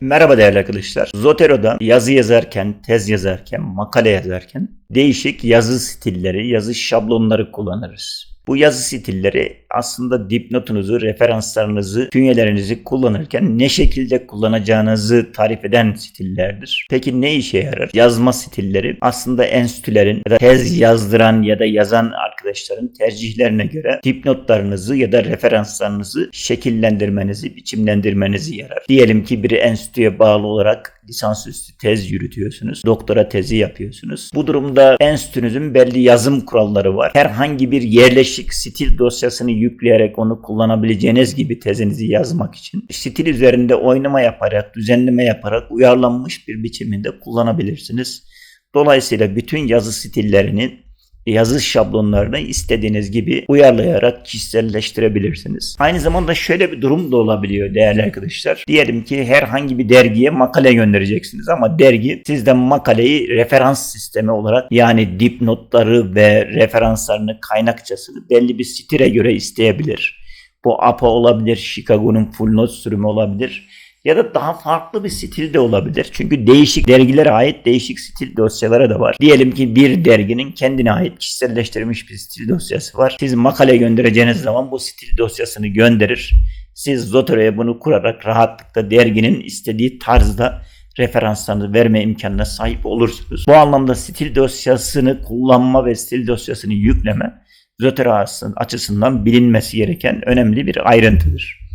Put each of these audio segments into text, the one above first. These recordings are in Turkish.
Merhaba değerli arkadaşlar. Zotero'da yazı yazarken, tez yazarken, makale yazarken değişik yazı stilleri, yazı şablonları kullanırız. Bu yazı stilleri aslında dipnotunuzu, referanslarınızı, künyelerinizi kullanırken ne şekilde kullanacağınızı tarif eden stillerdir. Peki ne işe yarar? Yazma stilleri aslında enstitülerin ya da tez yazdıran ya da yazan arkadaşların tercihlerine göre dipnotlarınızı ya da referanslarınızı şekillendirmenizi, biçimlendirmenizi yarar. Diyelim ki bir enstitüye bağlı olarak lisansüstü tez yürütüyorsunuz. Doktora tezi yapıyorsunuz. Bu durumda enstitünüzün belli yazım kuralları var. Herhangi bir yerleşik stil dosyasını yükleyerek onu kullanabileceğiniz gibi tezinizi yazmak için stil üzerinde oynama yaparak, düzenleme yaparak uyarlanmış bir biçiminde kullanabilirsiniz. Dolayısıyla bütün yazı stillerini yazı şablonlarını istediğiniz gibi uyarlayarak kişiselleştirebilirsiniz. Aynı zamanda şöyle bir durum da olabiliyor değerli arkadaşlar. Diyelim ki herhangi bir dergiye makale göndereceksiniz ama dergi sizden makaleyi referans sistemi olarak yani dipnotları ve referanslarını kaynakçasını belli bir stile göre isteyebilir. Bu APA olabilir, Chicago'nun full note sürümü olabilir ya da daha farklı bir stil de olabilir. Çünkü değişik dergilere ait değişik stil dosyaları da var. Diyelim ki bir derginin kendine ait kişiselleştirilmiş bir stil dosyası var. Siz makale göndereceğiniz zaman bu stil dosyasını gönderir. Siz Zotero'ya bunu kurarak rahatlıkla derginin istediği tarzda referanslarınızı verme imkanına sahip olursunuz. Bu anlamda stil dosyasını kullanma ve stil dosyasını yükleme Zotero açısından bilinmesi gereken önemli bir ayrıntıdır.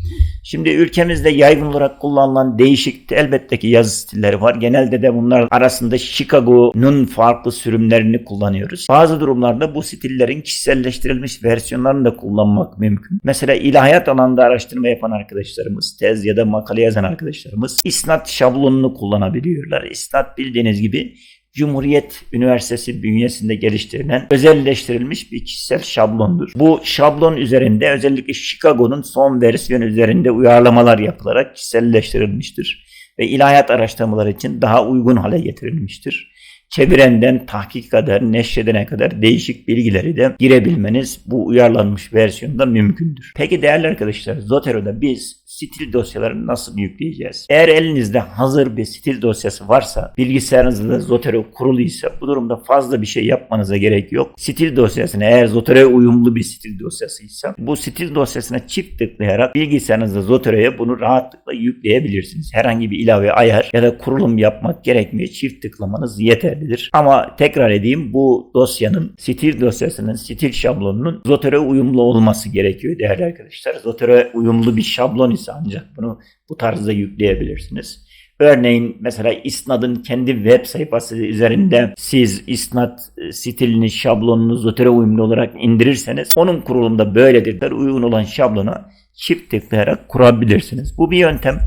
Şimdi ülkemizde yaygın olarak kullanılan değişik elbette ki yazı stilleri var. Genelde de bunlar arasında Chicago'nun farklı sürümlerini kullanıyoruz. Bazı durumlarda bu stillerin kişiselleştirilmiş versiyonlarını da kullanmak mümkün. Mesela ilahiyat alanında araştırma yapan arkadaşlarımız, tez ya da makale yazan arkadaşlarımız isnat şablonunu kullanabiliyorlar. İsnat bildiğiniz gibi Cumhuriyet Üniversitesi bünyesinde geliştirilen özelleştirilmiş bir kişisel şablondur. Bu şablon üzerinde özellikle Chicago'nun son versiyonu üzerinde uyarlamalar yapılarak kişiselleştirilmiştir ve ilahiyat araştırmaları için daha uygun hale getirilmiştir. Çevirenden tahkik kadar, neşredene kadar değişik bilgileri de girebilmeniz bu uyarlanmış versiyonda mümkündür. Peki değerli arkadaşlar, Zotero'da biz stil dosyalarını nasıl yükleyeceğiz? Eğer elinizde hazır bir stil dosyası varsa, bilgisayarınızda Zotero kuruluysa bu durumda fazla bir şey yapmanıza gerek yok. Stil dosyasına eğer Zotero'ya uyumlu bir stil dosyasıysa bu stil dosyasına çift tıklayarak bilgisayarınızda Zotero'ya bunu rahatlıkla yükleyebilirsiniz. Herhangi bir ilave ayar ya da kurulum yapmak gerekmiyor. Çift tıklamanız yeterlidir. Ama tekrar edeyim bu dosyanın stil dosyasının stil şablonunun Zotero'ya uyumlu olması gerekiyor değerli arkadaşlar. Zotero'ya uyumlu bir şablon ise ancak bunu bu tarzda yükleyebilirsiniz. Örneğin mesela İsnad'ın kendi web sayfası üzerinde siz İsnad e, stilini, şablonunu Zotero uyumlu olarak indirirseniz onun kurulumda böyledir. Uygun olan şablona çift tıklayarak kurabilirsiniz. Bu bir yöntem.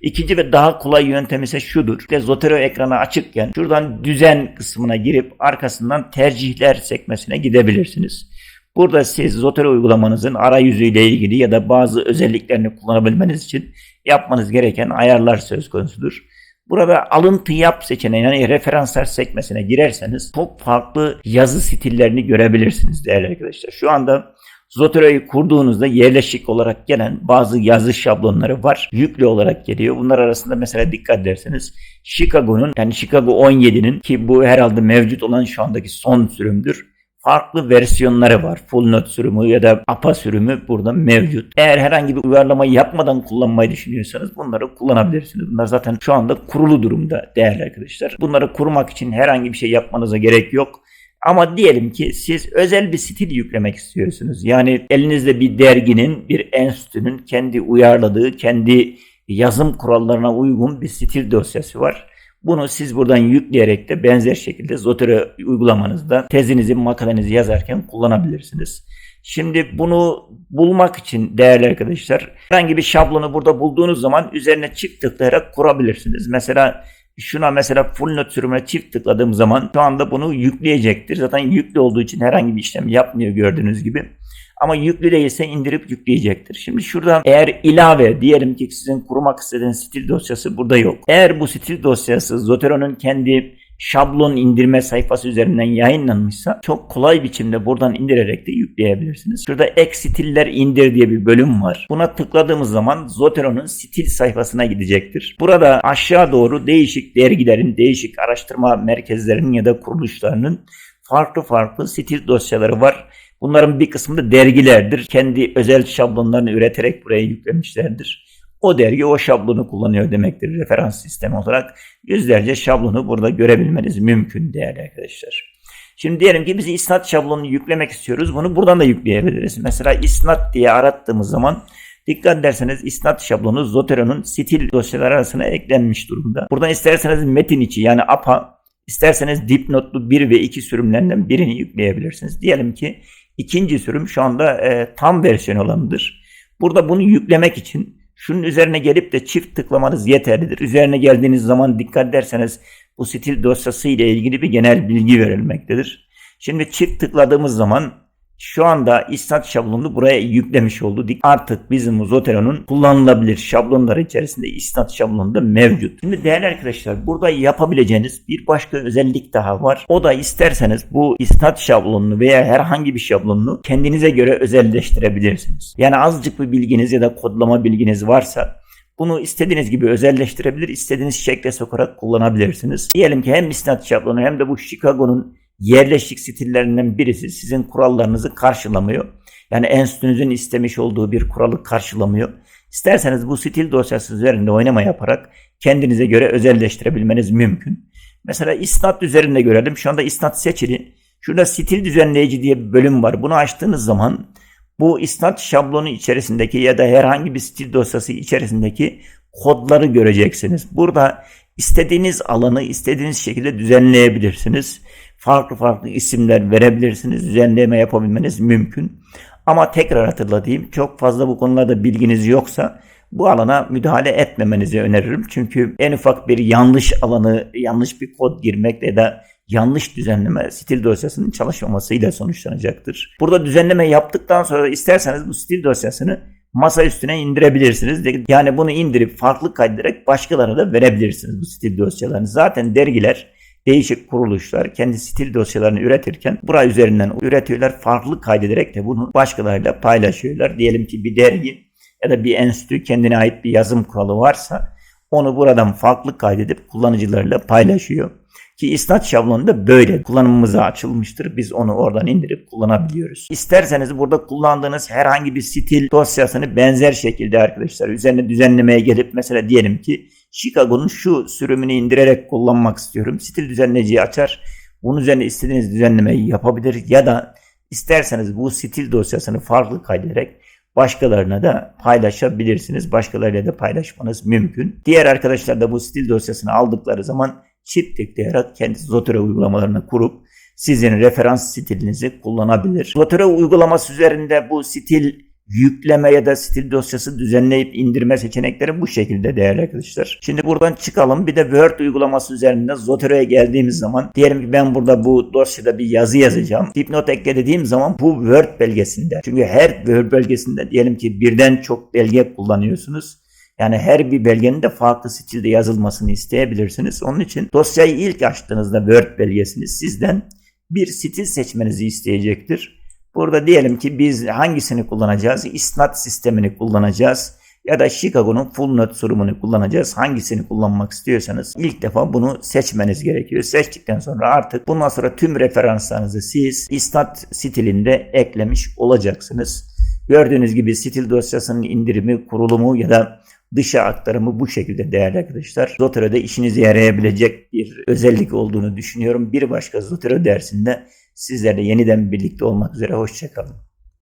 İkinci ve daha kolay yöntem ise şudur. İşte Zotero ekranı açıkken şuradan düzen kısmına girip arkasından tercihler sekmesine gidebilirsiniz. Burada siz Zotero uygulamanızın arayüzüyle ilgili ya da bazı özelliklerini kullanabilmeniz için yapmanız gereken ayarlar söz konusudur. Burada alıntı yap seçeneğine yani referanslar sekmesine girerseniz çok farklı yazı stillerini görebilirsiniz değerli arkadaşlar. Şu anda Zotero'yu kurduğunuzda yerleşik olarak gelen bazı yazı şablonları var. Yüklü olarak geliyor. Bunlar arasında mesela dikkat ederseniz Chicago'nun yani Chicago 17'nin ki bu herhalde mevcut olan şu andaki son sürümdür farklı versiyonları var. Full Note sürümü ya da APA sürümü burada mevcut. Eğer herhangi bir uyarlama yapmadan kullanmayı düşünüyorsanız bunları kullanabilirsiniz. Bunlar zaten şu anda kurulu durumda değerli arkadaşlar. Bunları kurmak için herhangi bir şey yapmanıza gerek yok. Ama diyelim ki siz özel bir stil yüklemek istiyorsunuz. Yani elinizde bir derginin, bir enstitünün kendi uyarladığı, kendi yazım kurallarına uygun bir stil dosyası var. Bunu siz buradan yükleyerek de benzer şekilde Zotero uygulamanızda tezinizi, makalenizi yazarken kullanabilirsiniz. Şimdi bunu bulmak için değerli arkadaşlar herhangi bir şablonu burada bulduğunuz zaman üzerine çift tıklayarak kurabilirsiniz. Mesela şuna mesela full note sürümüne çift tıkladığım zaman şu anda bunu yükleyecektir. Zaten yüklü olduğu için herhangi bir işlem yapmıyor gördüğünüz gibi. Ama yüklü değilse indirip yükleyecektir. Şimdi şuradan eğer ilave diyelim ki sizin kurmak istediğiniz stil dosyası burada yok. Eğer bu stil dosyası Zotero'nun kendi şablon indirme sayfası üzerinden yayınlanmışsa çok kolay biçimde buradan indirerek de yükleyebilirsiniz. Şurada ek stiller indir diye bir bölüm var. Buna tıkladığımız zaman Zotero'nun stil sayfasına gidecektir. Burada aşağı doğru değişik dergilerin, değişik araştırma merkezlerinin ya da kuruluşlarının farklı farklı stil dosyaları var. Bunların bir kısmı da dergilerdir. Kendi özel şablonlarını üreterek buraya yüklemişlerdir. O dergi o şablonu kullanıyor demektir referans sistemi olarak. Yüzlerce şablonu burada görebilmeniz mümkün değerli arkadaşlar. Şimdi diyelim ki biz isnat şablonunu yüklemek istiyoruz. Bunu buradan da yükleyebiliriz. Mesela isnat diye arattığımız zaman dikkat ederseniz isnat şablonu Zotero'nun stil dosyaları arasına eklenmiş durumda. Buradan isterseniz metin içi yani APA, isterseniz dipnotlu 1 ve 2 sürümlerinden birini yükleyebilirsiniz. Diyelim ki ikinci sürüm şu anda e, tam versiyon olanıdır. Burada bunu yüklemek için Şunun üzerine gelip de çift tıklamanız yeterlidir. Üzerine geldiğiniz zaman dikkat ederseniz bu stil dosyası ile ilgili bir genel bilgi verilmektedir. Şimdi çift tıkladığımız zaman şu anda istat şablonunu buraya yüklemiş oldu. Artık bizim Zotero'nun kullanılabilir şablonları içerisinde istat şablonu da mevcut. Şimdi değerli arkadaşlar burada yapabileceğiniz bir başka özellik daha var. O da isterseniz bu istat şablonunu veya herhangi bir şablonunu kendinize göre özelleştirebilirsiniz. Yani azıcık bir bilginiz ya da kodlama bilginiz varsa bunu istediğiniz gibi özelleştirebilir, istediğiniz şekle sokarak kullanabilirsiniz. Diyelim ki hem istat şablonu hem de bu Chicago'nun yerleşik stillerinden birisi sizin kurallarınızı karşılamıyor. Yani enstitünüzün istemiş olduğu bir kuralı karşılamıyor. İsterseniz bu stil dosyası üzerinde oynama yaparak kendinize göre özelleştirebilmeniz mümkün. Mesela isnat üzerinde görelim. Şu anda isnat seçili. Şurada stil düzenleyici diye bir bölüm var. Bunu açtığınız zaman bu isnat şablonu içerisindeki ya da herhangi bir stil dosyası içerisindeki kodları göreceksiniz. Burada istediğiniz alanı istediğiniz şekilde düzenleyebilirsiniz farklı farklı isimler verebilirsiniz. Düzenleme yapabilmeniz mümkün. Ama tekrar hatırlatayım çok fazla bu konularda bilginiz yoksa bu alana müdahale etmemenizi öneririm. Çünkü en ufak bir yanlış alanı, yanlış bir kod girmek ya da yanlış düzenleme stil dosyasının çalışmamasıyla sonuçlanacaktır. Burada düzenleme yaptıktan sonra isterseniz bu stil dosyasını masa üstüne indirebilirsiniz. Yani bunu indirip farklı kaydederek başkalarına da verebilirsiniz bu stil dosyalarını. Zaten dergiler değişik kuruluşlar kendi stil dosyalarını üretirken buraya üzerinden üretiyorlar. Farklı kaydederek de bunu başkalarıyla paylaşıyorlar. Diyelim ki bir dergi ya da bir enstitü kendine ait bir yazım kuralı varsa onu buradan farklı kaydedip kullanıcılarıyla paylaşıyor. Ki isnat şablonu da böyle kullanımımıza açılmıştır. Biz onu oradan indirip kullanabiliyoruz. İsterseniz burada kullandığınız herhangi bir stil dosyasını benzer şekilde arkadaşlar üzerine düzenlemeye gelip mesela diyelim ki Chicago'nun şu sürümünü indirerek kullanmak istiyorum. Stil düzenleyiciyi açar. Bunun üzerine istediğiniz düzenlemeyi yapabilir ya da isterseniz bu stil dosyasını farklı kaydederek başkalarına da paylaşabilirsiniz. Başkalarıyla da paylaşmanız mümkün. Diğer arkadaşlar da bu stil dosyasını aldıkları zaman çift tıklayarak kendi Zotero uygulamalarını kurup sizin referans stilinizi kullanabilir. Zotero uygulaması üzerinde bu stil yükleme ya da stil dosyası düzenleyip indirme seçenekleri bu şekilde değerli arkadaşlar. Şimdi buradan çıkalım. Bir de Word uygulaması üzerinde Zotero'ya geldiğimiz zaman diyelim ki ben burada bu dosyada bir yazı yazacağım. Dipnot ekle dediğim zaman bu Word belgesinde. Çünkü her Word belgesinde diyelim ki birden çok belge kullanıyorsunuz. Yani her bir belgenin de farklı stilde yazılmasını isteyebilirsiniz. Onun için dosyayı ilk açtığınızda Word belgesini sizden bir stil seçmenizi isteyecektir. Burada diyelim ki biz hangisini kullanacağız? İsnat sistemini kullanacağız ya da Chicago'nun full note sürümünü kullanacağız. Hangisini kullanmak istiyorsanız ilk defa bunu seçmeniz gerekiyor. Seçtikten sonra artık bundan sonra tüm referanslarınızı siz isnat stilinde eklemiş olacaksınız. Gördüğünüz gibi stil dosyasının indirimi, kurulumu ya da dışa aktarımı bu şekilde değerli arkadaşlar. Zotero'da işinize yarayabilecek bir özellik olduğunu düşünüyorum. Bir başka Zotero dersinde sizlerle yeniden birlikte olmak üzere. Hoşçakalın.